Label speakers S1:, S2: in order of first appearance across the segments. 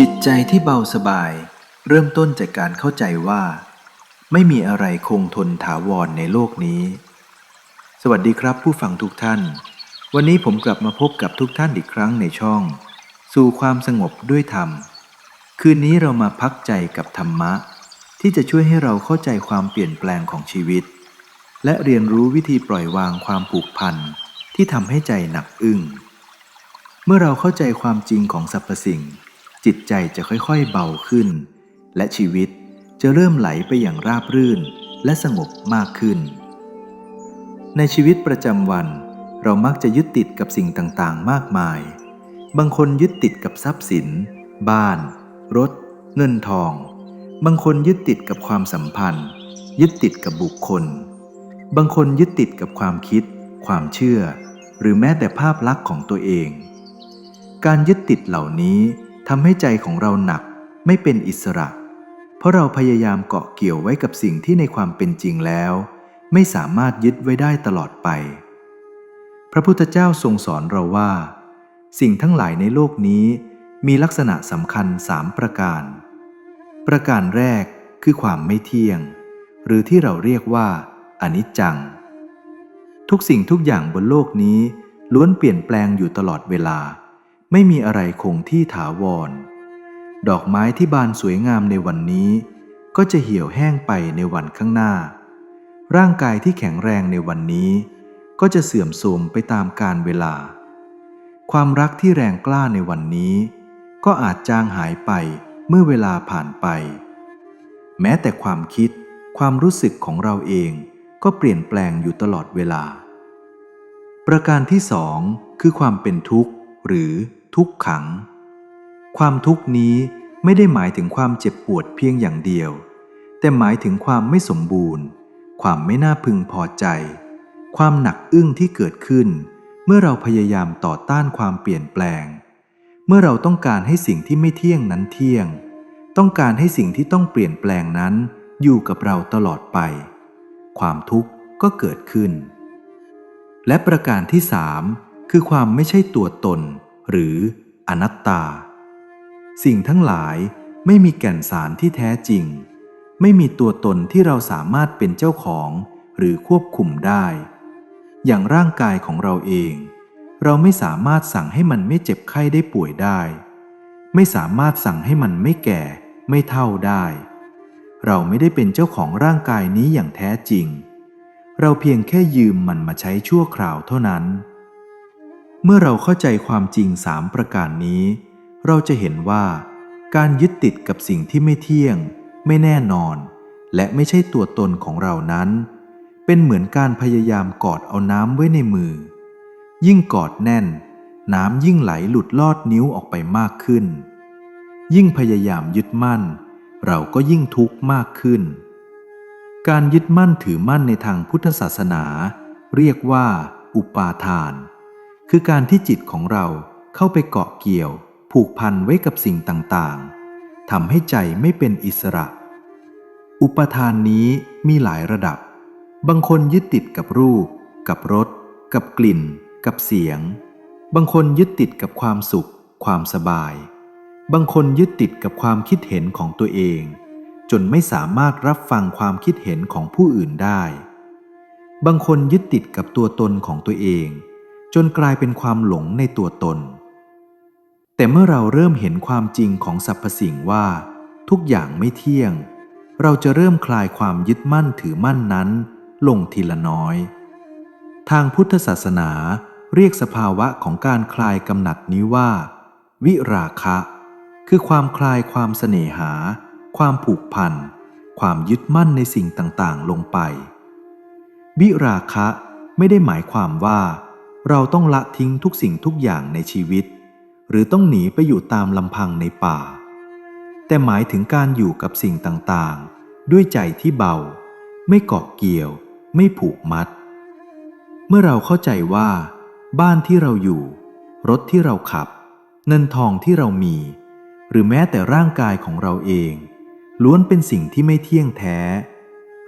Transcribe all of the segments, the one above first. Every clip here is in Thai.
S1: จิตใจที่เบาสบาย เริ่มต้นจากการเข้าใจว่า ไม่มีอะไรคงทนถาวรในโลกนี้ สวัสดีครับผู้ฟังทุกท่าน วันนี้ผมกลับมาพบกับทุกท่านอีกครั้งในช่อง สู่ความสงบด้วยธรรม คืนนี้เรามาพักใจกับธรรมะ ที่จะช่วยให้เราเข้าใจความเปลี่ยนแปลงของชีวิต และเรียนรู้วิธีปล่อยวางความผูกพันที่ทำให้ใจหนักอึ้งเมื่อเราเข้าใจความจริงของสรรพสิ่ง จิตใจจะค่อยๆเบาขึ้น และชีวิตจะเริ่มไหลไปอย่างราบรื่นและสงบมากขึ้น ในชีวิตประจำวัน เรามักจะยึดติดกับสิ่งต่างๆ มากมาย บางคนยึดติดกับทรัพย์สิน บ้าน รถ เงินทอง บางคนยึดติดกับความสัมพันธ์ ยึดติดกับบุคคล บางคนยึดติดกับความคิด ความเชื่อ หรือแม้แต่ภาพลักษณ์ของตัวเอง การยึดติดเหล่านี้ ทำให้ใจของเราหนักไม่เป็นอิสระ เพราะเราพยายามเกาะเกี่ยวไว้กับสิ่งที่ในความเป็นจริงแล้ว ไม่สามารถยึดไว้ได้ตลอดไป พระพุทธเจ้าทรงสอนเราว่า สิ่งทั้งหลายในโลกนี้มีลักษณะสำคัญสามประการ ประการแรกคือความไม่เที่ยง หรือที่เราเรียกว่าอนิจจัง ทุกสิ่งทุกอย่างบนโลกนี้ล้วนเปลี่ยนแปลงอยู่ตลอดเวลา ไม่มีอะไรคงที่ถาวร ดอกไม้ที่บานสวยงามในวันนี้ ก็จะเหี่ยวแห้งไปในวันข้างหน้า ร่างกายที่แข็งแรงในวันนี้ ก็จะเสื่อมโทรมไปตามกาลเวลา ความรักที่แรงกล้าในวันนี้ ก็อาจจางหายไปเมื่อเวลาผ่านไป แม้แต่ความคิดความรู้สึกของเราเองก็เปลี่ยนแปลงอยู่ตลอดเวลา ประการที่สองคือความเป็นทุกข์ หรือทุกขัง ความทุกข์นี้ไม่ได้หมายถึงความเจ็บปวดเพียงอย่างเดียว แต่หมายถึงความไม่สมบูรณ์ ความไม่น่าพึงพอใจ ความหนักอึ้งที่เกิดขึ้น เมื่อเราพยายามต่อต้านความเปลี่ยนแปลง เมื่อเราต้องการให้สิ่งที่ไม่เที่ยงนั้นเที่ยง ต้องการให้สิ่งที่ต้องเปลี่ยนแปลงนั้นอยู่กับเราตลอดไป ความทุกข์ก็เกิดขึ้น และประการที่สาม คือความไม่ใช่ตัวตน หรืออนัตตา สิ่งทั้งหลายไม่มีแก่นสารที่แท้จริง ไม่มีตัวตนที่เราสามารถเป็นเจ้าของหรือควบคุมได้ อย่างร่างกายของเราเอง เราไม่สามารถสั่งให้มันไม่เจ็บไข้ได้ป่วยได้ ไม่สามารถสั่งให้มันไม่แก่ ไม่เท่าได้ เราไม่ได้เป็นเจ้าของร่างกายนี้อย่างแท้จริง เราเพียงแค่ยืมมันมาใช้ชั่วคราวเท่านั้น เมื่อเราเข้าใจความจริงสามประการนี้ เราจะเห็นว่า การยึดติดกับสิ่งที่ไม่เที่ยง ไม่แน่นอน และไม่ใช่ตัวตนของเรานั้น เป็นเหมือนการพยายามกอดเอาน้ำไว้ในมือ ยิ่งกอดแน่น น้ำยิ่งไหลหลุดลอดนิ้วออกไปมากขึ้น ยิ่งพยายามยึดมั่น เราก็ยิ่งทุกข์มากขึ้น การยึดมั่นถือมั่นในทางพุทธศาสนา เรียกว่า อุปาทาน คือการที่จิตของเราเข้าไปเกาะเกี่ยว ผูกพันไว้กับสิ่งต่างๆทำให้ใจไม่เป็นอิสระ อุปทานนี้มีหลายระดับ บางคนยึดติดกับรูป กับรส กับกลิ่น กับเสียง บางคนยึดติดกับความสุข ความสบาย บางคนยึดติดกับความคิดเห็นของตัวเอง จนไม่สามารถรับฟังความคิดเห็นของผู้อื่นได้ บางคนยึดติดกับตัวตนของตัวเอง จนกลายเป็นความหลงในตัวตน แต่เมื่อเราเริ่มเห็นความจริงของสรรพสิ่งว่า ทุกอย่างไม่เที่ยง เราจะเริ่มคลายความยึดมั่นถือมั่นนั้น ลงทีละน้อย ทางพุทธศาสนาเรียกสภาวะของการคลายกำหนัดนี้ว่า วิราคะ คือความคลายความเสน่หา ความผูกพัน ความยึดมั่นในสิ่งต่างๆ ลงไป วิราคะไม่ได้หมายความว่า เราต้องละทิ้งทุกสิ่งทุกอย่างในชีวิต หรือต้องหนีไปอยู่ตามลำพังในป่า แต่หมายถึงการอยู่กับสิ่งต่างๆ ด้วยใจที่เบา ไม่เกาะเกี่ยว ไม่ผูกมัด เมื่อเราเข้าใจว่า บ้านที่เราอยู่ รถที่เราขับ เงินทองที่เรามี หรือแม้แต่ร่างกายของเราเอง ล้วนเป็นสิ่งที่ไม่เที่ยงแท้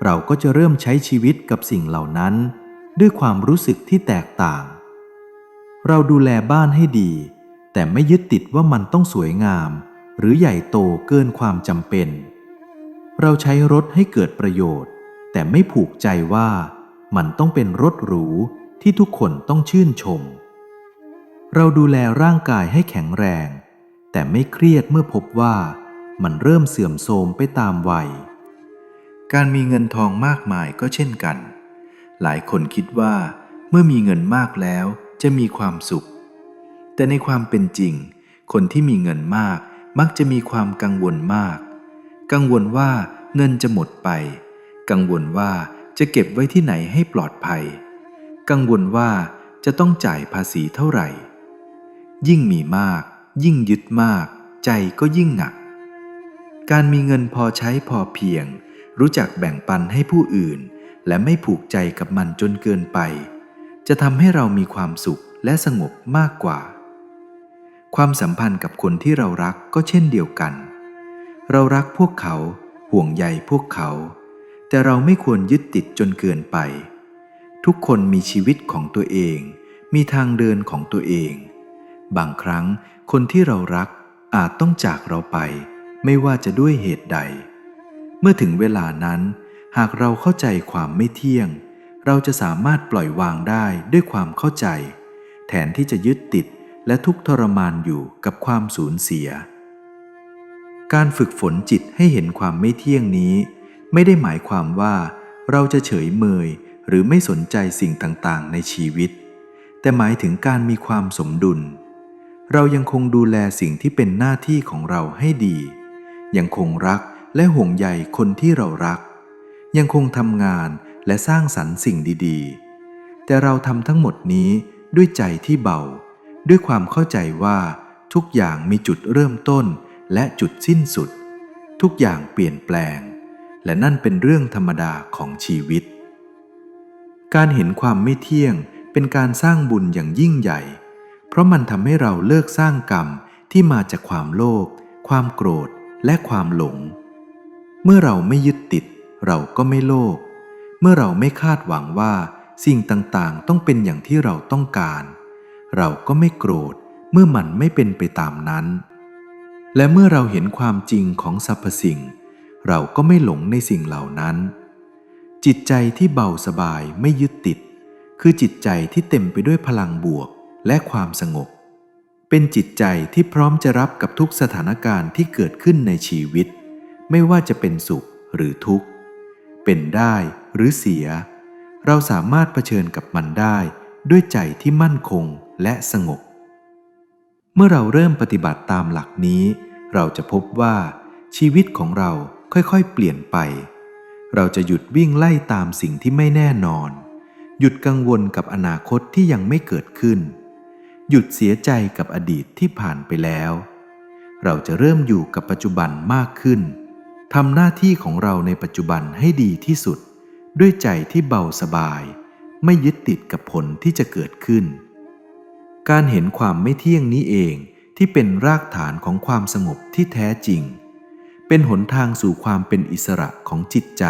S1: เราก็จะเริ่มใช้ชีวิตกับสิ่งเหล่านั้น ด้วยความรู้สึกที่แตกต่าง เราดูแลบ้านให้ดี แต่ไม่ยึดติดว่ามันต้องสวยงาม หรือใหญ่โตเกินความจำเป็น เราใช้รถให้เกิดประโยชน์ แต่ไม่ผูกใจว่ามันต้องเป็นรถหรูที่ทุกคนต้องชื่นชม เราดูแลร่างกายให้แข็งแรง แต่ไม่เครียดเมื่อพบว่ามันเริ่มเสื่อมโทรมไปตามวัย การมีเงินทองมากมายก็เช่นกัน หลายคนคิดว่าเมื่อมีเงินมากแล้ว จะมีความสุข แต่ในความเป็นจริง คนที่มีเงินมากมักจะมีความกังวลมาก กังวลว่าเงินจะหมดไป กังวลว่าจะเก็บไว้ที่ไหนให้ปลอดภัย กังวลว่าจะต้องจ่ายภาษีเท่าไหร่ ยิ่งมีมาก ยิ่งยึดมาก ใจก็ยิ่งหนัก การมีเงินพอใช้พอเพียง รู้จักแบ่งปันให้ผู้อื่น และไม่ผูกใจกับมันจนเกินไป จะทำให้เรามีความสุขและสงบมากกว่า ความสัมพันธ์กับคนที่เรารักก็เช่นเดียวกัน เรารักพวกเขาห่วงใยพวกเขา แต่เราไม่ควรยึดติดจนเกินไป ทุกคนมีชีวิตของตัวเอง มีทางเดินของตัวเอง บางครั้งคนที่เรารักอาจต้องจากเราไป ไม่ว่าจะด้วยเหตุใด เมื่อถึงเวลานั้น หากเราเข้าใจความไม่เที่ยง เราจะสามารถปล่อยวางได้ด้วยความเข้าใจ แทนที่จะยึดติดและทุกทรมานอยู่กับความสูญเสีย การฝึกฝนจิตให้เห็นความไม่เที่ยงนี้ ไม่ได้หมายความว่า เราจะเฉยเมยหรือไม่สนใจสิ่งต่างๆ ในชีวิต แต่หมายถึงการมีความสมดุล เรายังคงดูแลสิ่งที่เป็นหน้าที่ของเราให้ดี ยังคงรักและห่วงใยคนที่เรารัก ยังคงทำงาน และสร้างสรรค์สิ่งดีๆ แต่เราทำทั้งหมดนี้ด้วยใจที่เบา ด้วยความเข้าใจว่าทุกอย่างมีจุดเริ่มต้นและจุดสิ้นสุด ทุกอย่างเปลี่ยนแปลง และนั่นเป็นเรื่องธรรมดาของชีวิต การเห็นความไม่เที่ยงเป็นการสร้างบุญอย่างยิ่งใหญ่ เพราะมันทำให้เราเลิกสร้างกรรมที่มาจากความโลภความโกรธและความหลง เมื่อเราไม่ยึดติดเราก็ไม่โลภ เมื่อเราไม่คาดหวังว่าสิ่งต่างๆ ต้องเป็นอย่างที่เราต้องการ เราก็ไม่โกรธเมื่อมันไม่เป็นไปตามนั้น และเมื่อเราเห็นความจริงของสรรพสิ่ง เราก็ไม่หลงในสิ่งเหล่านั้น จิตใจที่เบาสบายไม่ยึดติด คือจิตใจที่เต็มไปด้วยพลังบวกและความสงบ เป็นจิตใจที่พร้อมจะรับกับทุกสถานการณ์ที่เกิดขึ้นในชีวิต ไม่ว่าจะเป็นสุขหรือทุกข์ เป็นได้หรือเสีย เราสามารถเผชิญกับมันได้ด้วยใจที่มั่นคงและสงบ เมื่อเราเริ่มปฏิบัติตามหลักนี้ เราจะพบว่า ชีวิตของเราค่อยๆ เปลี่ยนไป เราจะหยุดวิ่งไล่ตามสิ่งที่ไม่แน่นอน หยุดกังวลกับอนาคตที่ยังไม่เกิดขึ้น หยุดเสียใจกับอดีตที่ผ่านไปแล้ว เราจะเริ่มอยู่กับปัจจุบันมากขึ้น ทำหน้าที่ของเราในปัจจุบันให้ดีที่สุด ด้วยใจที่เบาสบาย ไม่ยึดติดกับผลที่จะเกิดขึ้น การเห็นความไม่เที่ยงนี้เองที่เป็นรากฐานของความสงบที่แท้จริง เป็นหนทางสู่ความเป็นอิสระของจิตใจ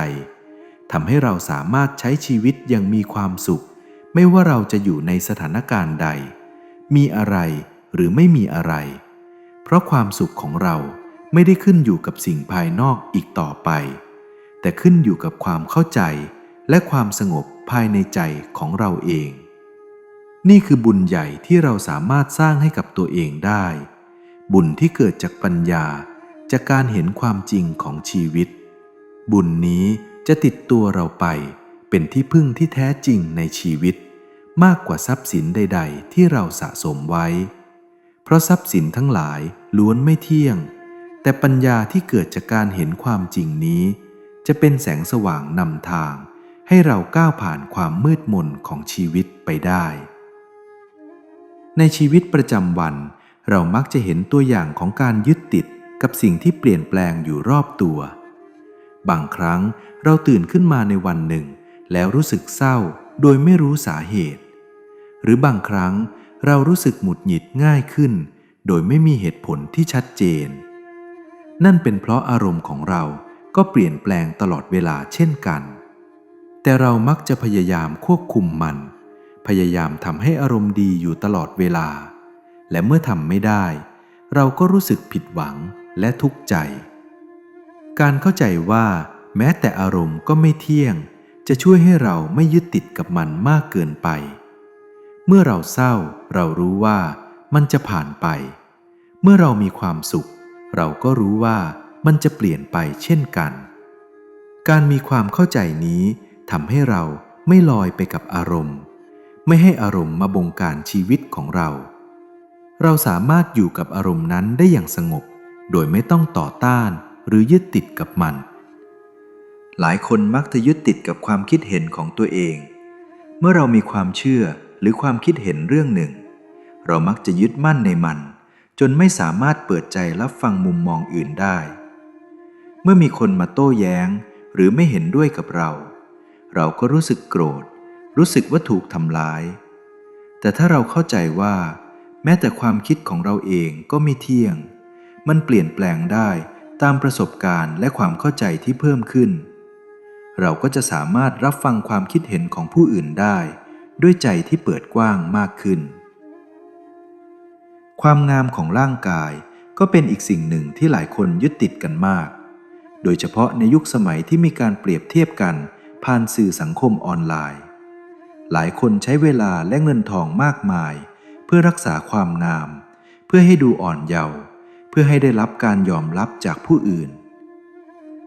S1: ทำให้เราสามารถใช้ชีวิตอย่างมีความสุข ไม่ว่าเราจะอยู่ในสถานการณ์ใด มีอะไรหรือไม่มีอะไร เพราะความสุขของเรา ไม่ได้ขึ้นอยู่กับสิ่งภายนอกอีกต่อไป แต่ขึ้นอยู่กับความเข้าใจและความสงบภายในใจของเราเอง นี่คือบุญใหญ่ที่เราสามารถสร้างให้กับตัวเองได้ บุญที่เกิดจากปัญญาจากการเห็นความจริงของชีวิต บุญนี้จะติดตัวเราไป เป็นที่พึ่งที่แท้จริงในชีวิต มากกว่าทรัพย์สินใด ๆ ที่เราสะสมไว้ เพราะทรัพย์สินทั้งหลายล้วนไม่เที่ยง แต่ปัญญาที่เกิดจากการเห็นความจริงนี้ จะเป็นแสงสว่างนำทาง ให้เราก้าวผ่านความมืดมนของชีวิตไปได้ ในชีวิตประจำวัน เรามักจะเห็นตัวอย่างของการยึดติดกับสิ่งที่เปลี่ยนแปลงอยู่รอบตัว บางครั้งเราตื่นขึ้นมาในวันหนึ่ง แล้วรู้สึกเศร้าโดยไม่รู้สาเหตุ หรือบางครั้งเรารู้สึกหมุดหงิดง่ายขึ้น โดยไม่มีเหตุผลที่ชัดเจน นั่นเป็นเพราะอารมณ์ของเราก็เปลี่ยนแปลงตลอดเวลาเช่นกัน แต่เรามักจะพยายามควบคุมมัน พยายามทำให้อารมณ์ดีอยู่ตลอดเวลา และเมื่อทำไม่ได้ เราก็รู้สึกผิดหวังและทุกข์ใจ การเข้าใจว่า แม้แต่อารมณ์ก็ไม่เที่ยง จะช่วยให้เราไม่ยึดติดกับมันมากเกินไป เมื่อเราเศร้าเรารู้ว่ามันจะผ่านไป เมื่อเรามีความสุข เราก็รู้ว่ามันจะเปลี่ยนไปเช่นกัน การมีความเข้าใจนี้ทำให้เราไม่ลอยไปกับอารมณ์ ไม่ให้อารมณ์มาบงการชีวิตของเรา เราสามารถอยู่กับอารมณ์นั้นได้อย่างสงบ โดยไม่ต้องต่อต้านหรือยึดติดกับมัน หลายคนมักจะยึดติดกับความคิดเห็นของตัวเอง เมื่อเรามีความเชื่อหรือความคิดเห็นเรื่องหนึ่ง เรามักจะยึดมั่นในมัน จนไม่สามารถเปิดใจรับฟังมุมมองอื่นได้ เมื่อมีคนมาโต้แย้งหรือไม่เห็นด้วยกับเรา เราก็รู้สึกโกรธ รู้สึกว่าถูกทำร้าย แต่ถ้าเราเข้าใจว่า แม้แต่ความคิดของเราเองก็ไม่เที่ยง มันเปลี่ยนแปลงได้ตามประสบการณ์และความเข้าใจที่เพิ่มขึ้น เราก็จะสามารถรับฟังความคิดเห็นของผู้อื่นได้ ด้วยใจที่เปิดกว้างมากขึ้น ความงามของร่างกายก็เป็นอีกสิ่งหนึ่งที่หลายคนยึดติดกันมาก โดยเฉพาะในยุคสมัยที่มีการเปรียบเทียบกันผ่านสื่อสังคมออนไลน์ หลายคนใช้เวลาและเงินทองมากมาย เพื่อรักษาความงาม เพื่อให้ดูอ่อนเยาว์ เพื่อให้ได้รับการยอมรับจากผู้อื่น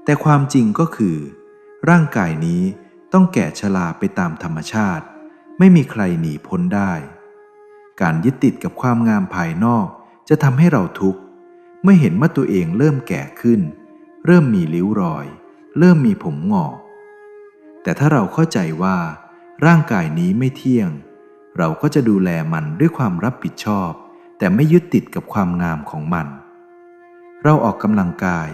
S1: แต่ความจริงก็คือ ร่างกายนี้ต้องแก่ชราไปตามธรรมชาติ ไม่มีใครหนีพ้นได้ การยึดติดกับความงามภายนอก จะทำให้เราทุกข์เมื่อเห็นว่าตัวเองเริ่มแก่ขึ้น เริ่มมีริ้วรอย เริ่มมีผมหงอกแต่ถ้าเราเข้าใจว่า ร่างกายนี้ไม่เที่ยง เราก็จะดูแลมันด้วยความรับผิดชอบ แต่ไม่ยึดติดกับความงามของมัน เราออกกำลังกาย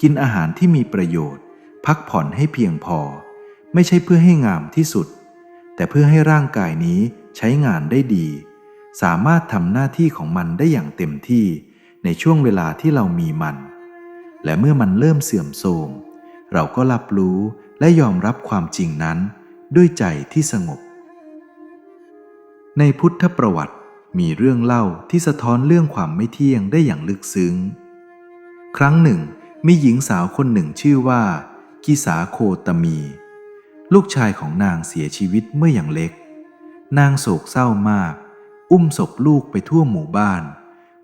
S1: กินอาหารที่มีประโยชน์ พักผ่อนให้เพียงพอ ไม่ใช่เพื่อให้งามที่สุด แต่เพื่อให้ร่างกายนี้ใช้งานได้ดี สามารถทำหน้าที่ของมันได้อย่างเต็มที่ในช่วงเวลาที่เรามีมัน และเมื่อมันเริ่มเสื่อมโทรมเราก็รับรู้และยอมรับความจริงนั้นด้วยใจที่สงบ ในพุทธประวัติมีเรื่องเล่าที่สะท้อนเรื่องความไม่เที่ยงได้อย่างลึกซึ้ง ครั้งหนึ่ง มีหญิงสาวคนหนึ่งชื่อว่า กิสาโคตมี ลูกชายของนางเสียชีวิตเมื่ออย่างเล็ก นางโศกเศร้ามาก อุ้มศพลูกไปทั่วหมู่บ้าน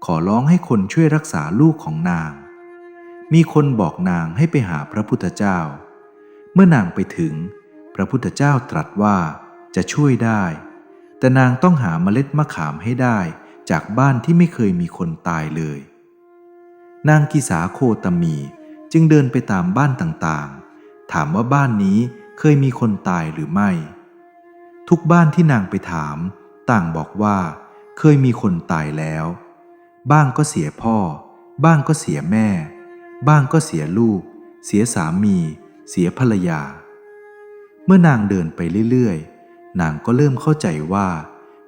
S1: ขอร้องให้คนช่วยรักษาลูกของนาง มีคนบอกนางให้ไปหาพระพุทธเจ้า เมื่อนางไปถึง พระพุทธเจ้าตรัสว่าจะช่วยได้ แต่นางต้องหาเมล็ดมะขามให้ได้จากบ้านที่ไม่เคยมีคนตายเลย นางกิสาโคตมีจึงเดินไปตามบ้านต่างๆ ถามว่าบ้านนี้เคยมีคนตายหรือไม่ ทุกบ้านที่นางไปถาม ต่างบอกว่าเคยมีคนตายแล้ว บ้างก็เสียพ่อ บ้างก็เสียแม่ บ้างก็เสียลูก เสียสามี เสียภรรยา เมื่อนางเดินไปเรื่อยๆ นางก็เริ่มเข้าใจว่า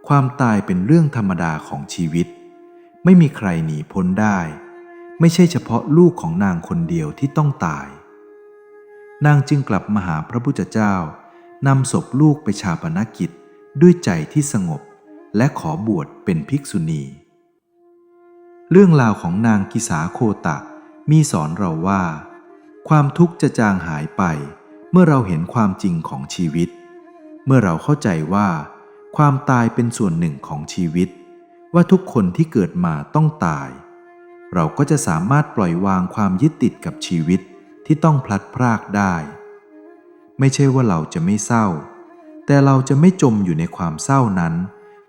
S1: ความตายเป็นเรื่องธรรมดาของชีวิต ไม่มีใครหนีพ้นได้ ไม่ใช่เฉพาะลูกของนางคนเดียวที่ต้องตาย นางจึงกลับมาหาพระพุทธเจ้านำศพลูกไปชาปนกิจด้วยใจที่สงบ และขอบวชเป็นภิกษุณี เรื่องราวของนางกิสาโคตะมีสอนเราว่า ความทุกข์จะจางหายไป เมื่อเราเห็นความจริงของชีวิต เมื่อเราเข้าใจว่า ความตายเป็นส่วนหนึ่งของชีวิต ว่าทุกคนที่เกิดมาต้องตาย เราก็จะสามารถปล่อยวางความยึดติดกับชีวิตที่ต้องพลัดพรากได้ ไม่ใช่ว่าเราจะไม่เศร้า แต่เราจะไม่จมอยู่ในความเศร้านั้น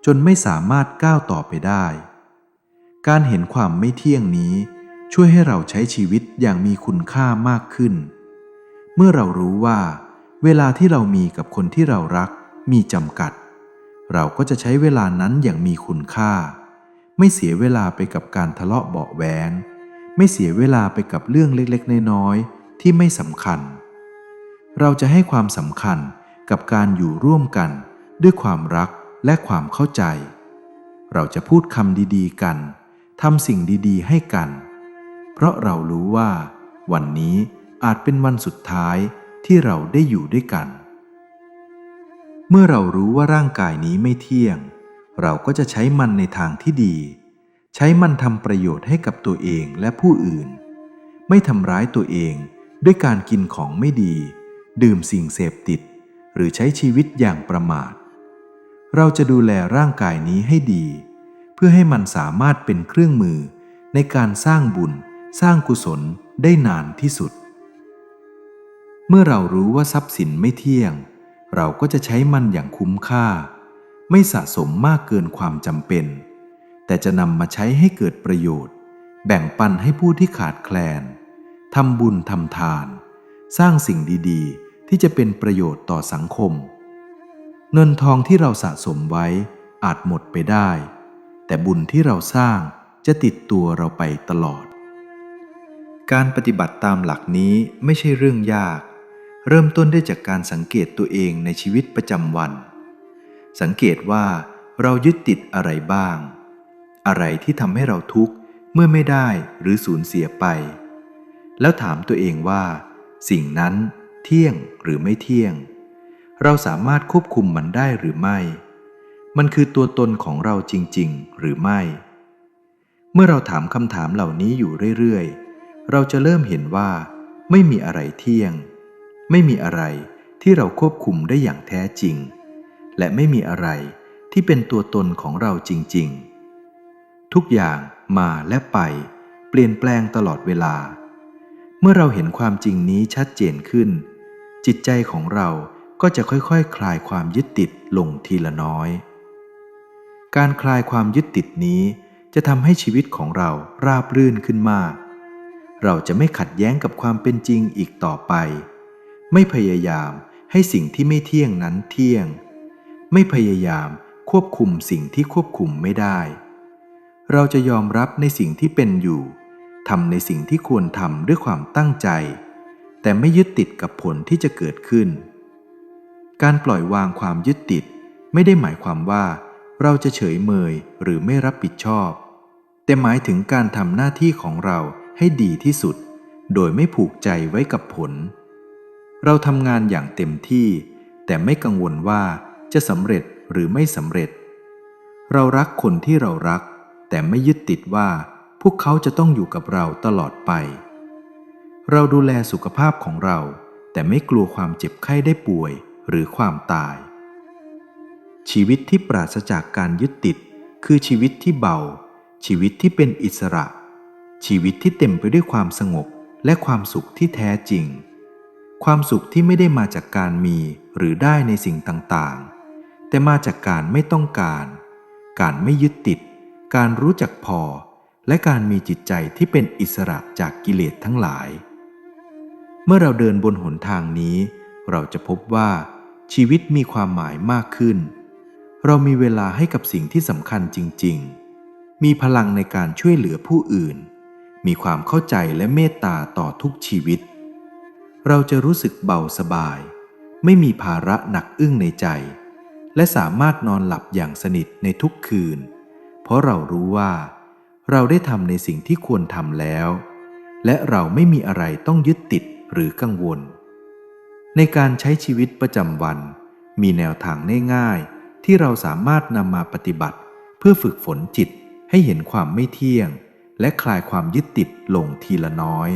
S1: จนไม่สามารถก้าวต่อไปได้ การเห็นความไม่เที่ยงนี้ช่วยให้เราใช้ชีวิตอย่างมีคุณค่ามากขึ้น เมื่อเรารู้ว่า เวลาที่เรามีกับคนที่เรารักมีจำกัด เราก็จะใช้เวลานั้นอย่างมีคุณค่า ไม่เสียเวลาไปกับการทะเลาะเบาะแวงไม่เสียเวลาไปกับเรื่องเล็กๆ น้อยๆ ที่ไม่สำคัญ เราจะให้ความสำคัญกับการอยู่ร่วมกันด้วยความรัก และความเข้าใจ เราจะพูดคำดีๆกันทำสิ่งดีๆ ให้กัน เพราะเรารู้ว่า วันนี้อาจเป็นวันสุดท้ายที่เราได้อยู่ด้วยกัน เมื่อเรารู้ว่าร่างกายนี้ไม่เที่ยง เราก็จะใช้มันในทางที่ดี ใช้มันทำประโยชน์ให้กับตัวเองและผู้อื่น ไม่ทำร้ายตัวเองด้วยการกินของไม่ดี ดื่มสิ่งเสพติด หรือใช้ชีวิตอย่างประมาท เราจะดูแลร่างกายนี้ให้ดี เพื่อให้มันสามารถเป็นเครื่องมือในการสร้างบุญ สร้างกุศลได้นานที่สุด เมื่อเรารู้ว่าทรัพย์สินไม่เที่ยง เราก็จะใช้มันอย่างคุ้มค่า ไม่สะสมมากเกินความจำเป็น แต่จะนำมาใช้ให้เกิดประโยชน์ แบ่งปันให้ผู้ที่ขาดแคลนทำบุญทำทาน สร้างสิ่งดีๆ ที่จะเป็นประโยชน์ต่อสังคม เงินทองที่เราสะสมไว้อาจหมดไปได้ แต่บุญที่เราสร้างจะติดตัวเราไปตลอด การปฏิบัติตามหลักนี้ไม่ใช่เรื่องยาก เริ่มต้นได้จากการสังเกตตัวเองในชีวิตประจำวัน สังเกตว่าเรายึดติดอะไรบ้าง อะไรที่ทำให้เราทุกข์เมื่อไม่ได้หรือสูญเสียไป แล้วถามตัวเองว่า สิ่งนั้นเที่ยงหรือไม่เที่ยง เราสามารถควบคุมมันได้หรือไม่ มันคือตัวตนของเราจริง ๆ หรือไม่ เมื่อเราถามคำถามเหล่านี้อยู่เรื่อย ๆ เราจะเริ่มเห็นว่า ไม่มีอะไรเที่ยง ไม่มีอะไรที่เราควบคุมได้อย่างแท้จริง และไม่มีอะไรที่เป็นตัวตนของเราจริง ๆ ทุกอย่างมาและไป เปลี่ยนแปลงตลอดเวลา เมื่อเราเห็นความจริงนี้ชัดเจนขึ้น จิตใจของเรา ก็จะค่อยๆคคลายความยึดติดลงทีละน้อย การคลายความยึดติดนี้จะทำให้ชีวิตของเราราบรื่นขึ้นมาก เราจะไม่ขัดแย้งกับความเป็นจริงอีกต่อไป ไม่พยายามให้สิ่งที่ไม่เที่ยงนั้นเที่ยง ไม่พยายามควบคุมสิ่งที่ควบคุมไม่ได้ เราจะยอมรับในสิ่งที่เป็นอยู่ทำในสิ่งที่ควรทำด้วยความตั้งใจ แต่ไม่ยึดติดกับผลที่จะเกิดขึ้น การปล่อยวางความยึดติด ไม่ได้หมายความว่า เราจะเฉยเมยหรือไม่รับผิดชอบ แต่หมายถึงการทำหน้าที่ของเราให้ดีที่สุด โดยไม่ผูกใจไว้กับผล เราทำงานอย่างเต็มที่ แต่ไม่กังวลว่าจะสำเร็จหรือไม่สำเร็จ เรารักคนที่เรารัก แต่ไม่ยึดติดว่า พวกเขาจะต้องอยู่กับเราตลอดไป เราดูแลสุขภาพของเรา แต่ไม่กลัวความเจ็บไข้ได้ป่วย หรือความตาย ชีวิตที่ปราศจากการยึดติด คือชีวิตที่เบา ชีวิตที่เป็นอิสระ ชีวิตที่เต็มไปด้วยความสงบและความสุขที่แท้จริง ความสุขที่ไม่ได้มาจากการมีหรือได้ในสิ่งต่างๆ แต่มาจากการไม่ต้องการ การไม่ยึดติด การรู้จักพอ และการมีจิตใจที่เป็นอิสระจากกิเลสทั้งหลาย เมื่อเราเดินบนหนทางนี้ เราจะพบว่าชีวิตมีความหมายมากขึ้น เรามีเวลาให้กับสิ่งที่สำคัญจริง ๆ มีพลังในการช่วยเหลือผู้อื่น มีความเข้าใจและเมตตาต่อทุกชีวิต เราจะรู้สึกเบาสบาย ไม่มีภาระหนักอึ้งในใจ และสามารถนอนหลับอย่างสนิทในทุกคืน เพราะเรารู้ว่า เราได้ทำในสิ่งที่ควรทำแล้ว และเราไม่มีอะไรต้องยึดติดหรือกังวล ในการใช้ชีวิตประจำวัน มีแนวทางง่ายๆที่เราสามารถนำมาปฏิบัติ เพื่อฝึกฝนจิตให้เห็นความไม่เที่ยง และคลายความยึดติดลงทีละน้อย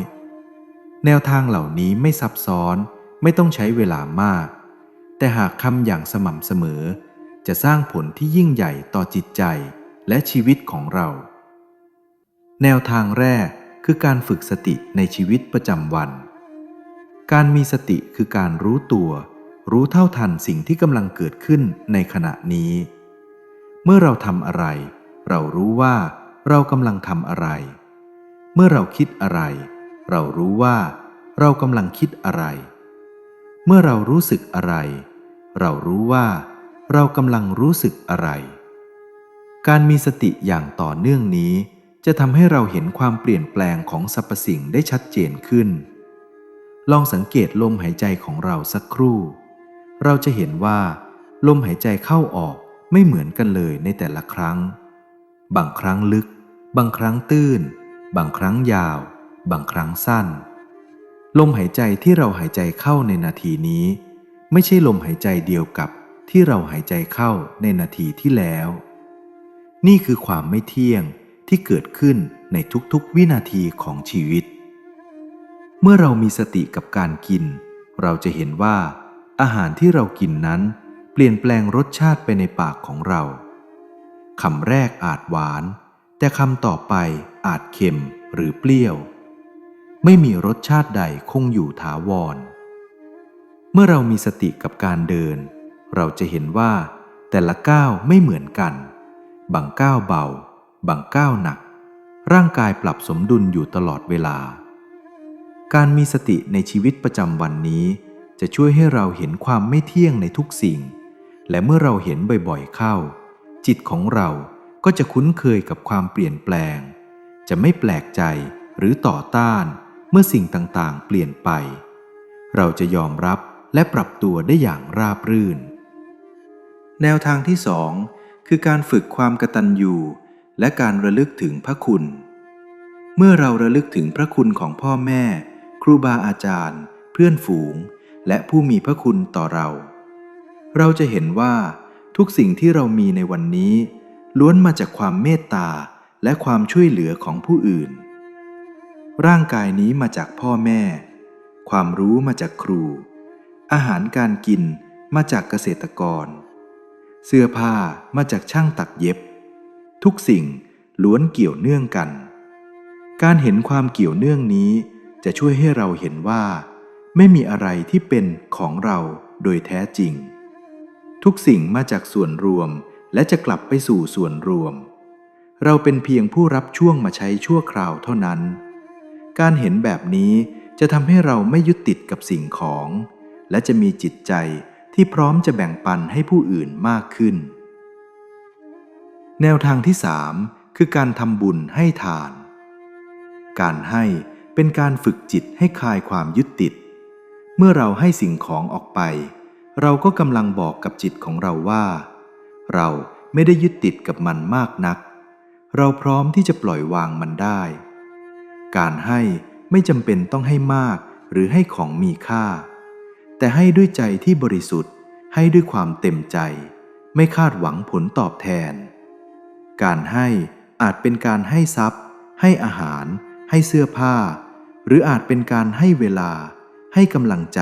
S1: แนวทางเหล่านี้ไม่ซับซ้อนไม่ต้องใช้เวลามาก แต่หากทำอย่างสม่ำเสมอ จะสร้างผลที่ยิ่งใหญ่ต่อจิตใจและชีวิตของเรา แนวทางแรกคือการฝึกสติในชีวิตประจำวัน การมีสติคือการรู้ตัว รู้เท่าทันสิ่งที่กำลังเกิดขึ้นในขณะนี้ เมื่อเราทำอะไร เรารู้ว่าเรากำลังทำอะไร เมื่อเราคิดอะไร เรารู้ว่าเรากำลังคิดอะไร เมื่อเรารู้สึกอะไร เรารู้ว่าเรากำลังรู้สึกอะไร การมีสติอย่างต่อเนื่องนี้ จะทำให้เราเห็นความเปลี่ยนแปลงของสรรพสิ่งได้ชัดเจนขึ้น ลองสังเกตลมหายใจของเราสักครู่ เราจะเห็นว่า ลมหายใจเข้าออกไม่เหมือนกันเลยในแต่ละครั้ง บางครั้งลึก บางครั้งตื้น บางครั้งยาว บางครั้งสั้น ลมหายใจที่เราหายใจเข้าในนาทีนี้ ไม่ใช่ลมหายใจเดียวกับที่เราหายใจเข้าในนาทีที่แล้ว นี่คือความไม่เที่ยงที่เกิดขึ้นในทุกๆวินาทีของชีวิต เมื่อเรามีสติกับการกิน เราจะเห็นว่า อาหารที่เรากินนั้น เปลี่ยนแปลงรสชาติไปในปากของเราคำแรกอาจหวาน แต่คำต่อไปอาจเค็มหรือเปรี้ยว ไม่มีรสชาติใดคงอยู่ถาวร เมื่อเรามีสติกับการเดิน เราจะเห็นว่า แต่ละก้าวไม่เหมือนกัน บางก้าวเบา บางก้าวหนัก ร่างกายปรับสมดุลอยู่ตลอดเวลา การมีสติในชีวิตประจำวันนี้ จะช่วยให้เราเห็นความไม่เที่ยงในทุกสิ่ง และเมื่อเราเห็นบ่อยๆเข้า จิตของเราก็จะคุ้นเคยกับความเปลี่ยนแปลง จะไม่แปลกใจหรือต่อต้านเมื่อสิ่งต่างๆ เปลี่ยนไป เราจะยอมรับและปรับตัวได้อย่างราบรื่น แนวทางที่สองคือการฝึกความกตัญญูและการระลึกถึงพระคุณ เมื่อเราระลึกถึงพระคุณของพ่อแม่ ครูบาอาจารย์ เพื่อนฝูง และผู้มีพระคุณต่อเรา เราจะเห็นว่าทุกสิ่งที่เรามีในวันนี้ ล้วนมาจากความเมตตาและความช่วยเหลือของผู้อื่น ร่างกายนี้มาจากพ่อแม่ ความรู้มาจากครู อาหารการกินมาจากเกษตรกร เสื้อผ้ามาจากช่างตัดเย็บ ทุกสิ่งล้วนเกี่ยวเนื่องกัน การเห็นความเกี่ยวเนื่องนี้ จะช่วยให้เราเห็นว่า ไม่มีอะไรที่เป็นของเราโดยแท้จริง ทุกสิ่งมาจากส่วนรวมและจะกลับไปสู่ส่วนรวม เราเป็นเพียงผู้รับช่วงมาใช้ชั่วคราวเท่านั้น การเห็นแบบนี้จะทำให้เราไม่ยึดติดกับสิ่งของ และจะมีจิตใจที่พร้อมจะแบ่งปันให้ผู้อื่นมากขึ้น แนวทางที่สามคือการทำบุญให้ทาน การให้ เป็นการฝึกจิตให้คลายความยึดติด เมื่อเราให้สิ่งของออกไป เราก็กำลังบอกกับจิตของเราว่า เราไม่ได้ยึดติดกับมันมากนัก เราพร้อมที่จะปล่อยวางมันได้ การให้ไม่จำเป็นต้องให้มากหรือให้ของมีค่า แต่ให้ด้วยใจที่บริสุทธิ์ ให้ด้วยความเต็มใจ ไม่คาดหวังผลตอบแทน การให้อาจเป็นการให้ทรัพย์ ให้อาหาร ให้เสื้อผ้า หรืออาจเป็นการให้เวลา ให้กำลังใจ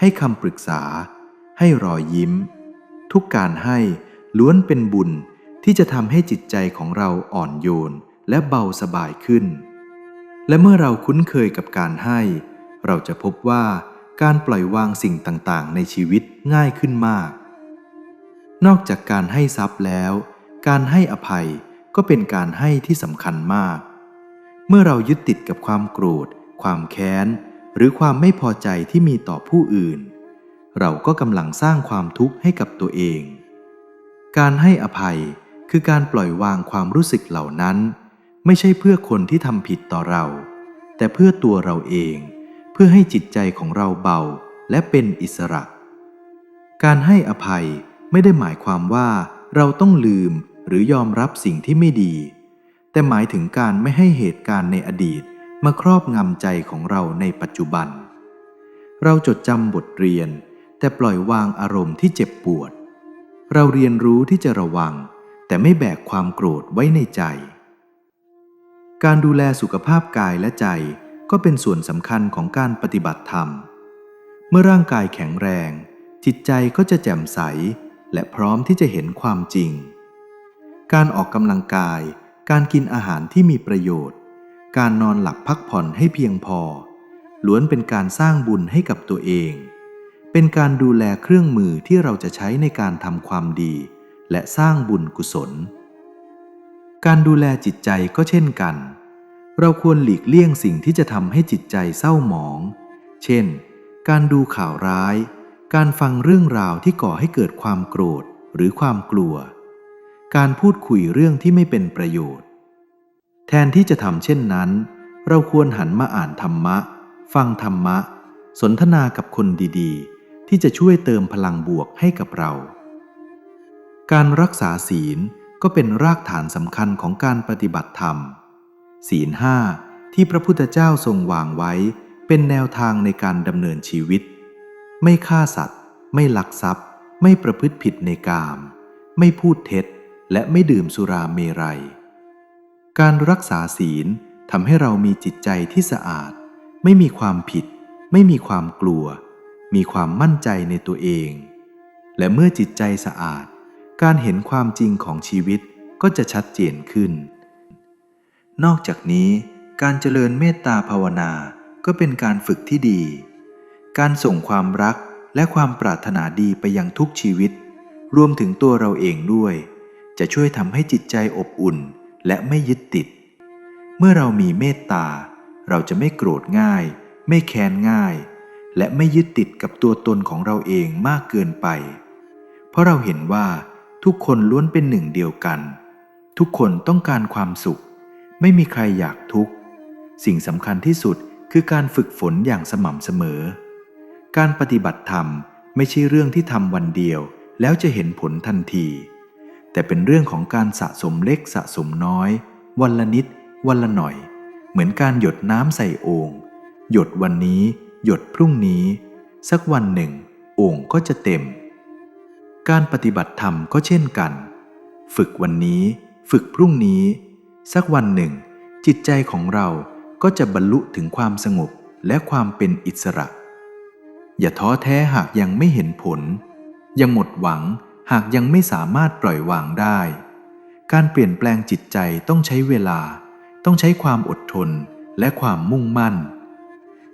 S1: ให้คำปรึกษา ให้รอยยิ้ม ทุกการให้ล้วนเป็นบุญที่จะทำให้จิตใจของเราอ่อนโยนและเบาสบายขึ้น และเมื่อเราคุ้นเคยกับการให้ เราจะพบว่าการปล่อยวางสิ่งต่างๆ ในชีวิตง่ายขึ้นมาก นอกจากการให้ทรัพย์แล้ว การให้อภัยก็เป็นการให้ที่สำคัญมาก เมื่อเรายึดติดกับความโกรธ ความแค้น หรือความไม่พอใจที่มีต่อผู้อื่น เราก็กำลังสร้างความทุกข์ให้กับตัวเอง การให้อภัยคือการปล่อยวางความรู้สึกเหล่านั้น ไม่ใช่เพื่อคนที่ทำผิดต่อเรา แต่เพื่อตัวเราเอง เพื่อให้จิตใจของเราเบาและเป็นอิสระ การให้อภัยไม่ได้หมายความว่าเราต้องลืมหรือยอมรับสิ่งที่ไม่ดี แต่หมายถึงการไม่ให้เหตุการณ์ในอดีต มาครอบงำใจของเราในปัจจุบัน เราจดจำบทเรียน แต่ปล่อยวางอารมณ์ที่เจ็บปวด เราเรียนรู้ที่จะระวัง แต่ไม่แบกความโกรธไว้ในใจ การดูแลสุขภาพกายและใจก็เป็นส่วนสำคัญของการปฏิบัติธรรม เมื่อร่างกายแข็งแรง จิตใจก็จะแจ่มใส และพร้อมที่จะเห็นความจริง การออกกำลังกาย การกินอาหารที่มีประโยชน์ การนอนหลับพักผ่อนให้เพียงพอ ล้วนเป็นการสร้างบุญให้กับตัวเอง เป็นการดูแลเครื่องมือที่เราจะใช้ในการทำความดี และสร้างบุญกุศล การดูแลจิตใจก็เช่นกัน เราควรหลีกเลี่ยงสิ่งที่จะทำให้จิตใจเศร้าหมอง เช่น การดูข่าวร้าย การฟังเรื่องราวที่ก่อให้เกิดความโกรธหรือความกลัว การพูดคุยเรื่องที่ไม่เป็นประโยชน์ แทนที่จะทำเช่นนั้น เราควรหันมาอ่านธรรมะ ฟังธรรมะ สนทนากับคนดีๆ ที่จะช่วยเติมพลังบวกให้กับเรา การรักษาศีลก็เป็นรากฐานสำคัญของการปฏิบัติธรรม ศีลห้าที่พระพุทธเจ้าทรงวางไว้ เป็นแนวทางในการดำเนินชีวิต ไม่ฆ่าสัตว์ ไม่ลักทรัพย์ ไม่ประพฤติผิดในกาม ไม่พูดเท็จ และไม่ดื่มสุราเมรัย การรักษาศีลทำให้เรามีจิตใจที่สะอาด ไม่มีความผิด ไม่มีความกลัว มีความมั่นใจในตัวเอง และเมื่อจิตใจสะอาด การเห็นความจริงของชีวิตก็จะชัดเจนขึ้น นอกจากนี้การเจริญเมตตาภาวนาก็เป็นการฝึกที่ดี การส่งความรักและความปรารถนาดีไปยังทุกชีวิต รวมถึงตัวเราเองด้วย จะช่วยทำให้จิตใจอบอุ่น และไม่ยึดติด เมื่อเรามีเมตตา เราจะไม่โกรธง่าย ไม่แค้นง่าย และไม่ยึดติดกับตัวตนของเราเองมากเกินไป เพราะเราเห็นว่าทุกคนล้วนเป็นหนึ่งเดียวกัน ทุกคนต้องการความสุข ไม่มีใครอยากทุกข์ สิ่งสำคัญที่สุดคือการฝึกฝนอย่างสม่ำเสมอ การปฏิบัติธรรมไม่ใช่เรื่องที่ทำวันเดียว แล้วจะเห็นผลทันที แต่เป็นเรื่องของการสะสมเล็กสะสมน้อย วันละนิด วันละหน่อย เหมือนการหยดน้ำใส่โอ่งหยดวันนี้ หยดพรุ่งนี้ สักวันหนึ่ง โอ่งก็จะเต็ม การปฏิบัติธรรมก็เช่นกัน ฝึกวันนี้ ฝึกพรุ่งนี้ สักวันหนึ่ง จิตใจของเราก็จะบรรลุถึงความสงบและความเป็นอิสระ อย่าท้อแท้หากยังไม่เห็นผล ยังหมดหวัง หากยังไม่สามารถปล่อยวางได้ การเปลี่ยนแปลงจิตใจต้องใช้เวลา ต้องใช้ความอดทนและความมุ่งมั่น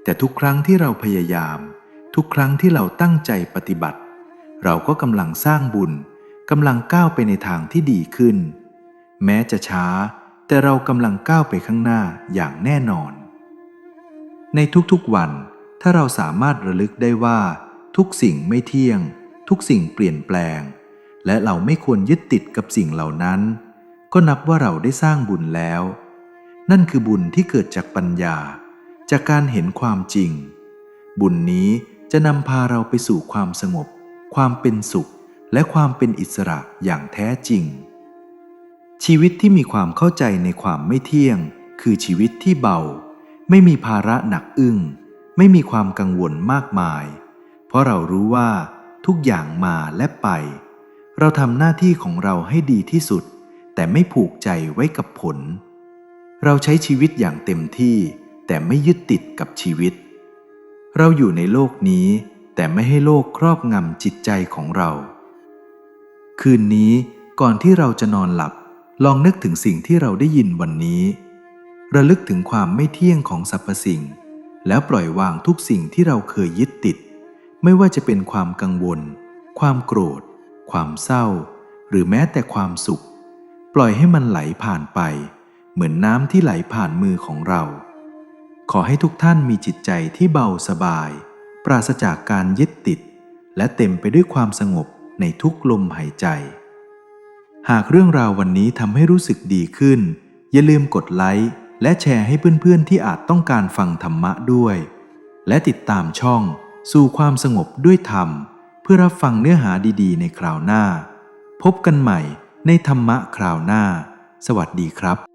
S1: แต่ทุกครั้งที่เราพยายาม ทุกครั้งที่เราตั้งใจปฏิบัติ เราก็กำลังสร้างบุญกำลังก้าวไปในทางที่ดีขึ้น แม้จะช้า แต่เรากำลังก้าวไปข้างหน้าอย่างแน่นอน ในทุกๆวัน ถ้าเราสามารถระลึกได้ว่า ทุกสิ่งไม่เที่ยง ทุกสิ่งเปลี่ยนแปลง และเราไม่ควรยึดติดกับสิ่งเหล่านั้น ก็นับว่าเราได้สร้างบุญแล้ว นั่นคือบุญที่เกิดจากปัญญา จากการเห็นความจริง บุญนี้จะนำพาเราไปสู่ความสงบ ความเป็นสุข และความเป็นอิสระอย่างแท้จริง ชีวิตที่มีความเข้าใจในความไม่เที่ยง คือชีวิตที่เบา ไม่มีภาระหนักอึ้ง ไม่มีความกังวลมากมาย เพราะเรารู้ว่าทุกอย่างมาและไป เราทำหน้าที่ของเราให้ดีที่สุด แต่ไม่ผูกใจไว้กับผล เราใช้ชีวิตอย่างเต็มที่แต่ไม่ยึดติดกับชีวิต เราอยู่ในโลกนี้แต่ไม่ให้โลกครอบงำจิตใจของเรา คืนนี้ก่อนที่เราจะนอนหลับ ลองนึกถึงสิ่งที่เราได้ยินวันนี้ ระลึกถึงความไม่เที่ยงของสรรพสิ่ง แล้วปล่อยวางทุกสิ่งที่เราเคยยึดติด ไม่ว่าจะเป็นความกังวล ความโกรธ ความเศร้า หรือแม้แต่ความสุข ปล่อยให้มันไหลผ่านไป เหมือนน้ำที่ไหลผ่านมือของเรา ขอให้ทุกท่านมีจิตใจที่เบาสบาย ปราศจากการยึดติด และเต็มไปด้วยความสงบในทุกลมหายใจ หากเรื่องราววันนี้ทำให้รู้สึกดีขึ้น อย่าลืมกดไลค์และแชร์ให้เพื่อนๆที่อาจต้องการฟังธรรมะด้วย และติดตามช่องสู่ความสงบด้วยธรรม เพื่อรับฟังเนื้อหาดีๆ ในคราวหน้า พบกันใหม่ในธรรมะคราวหน้า สวัสดีครับ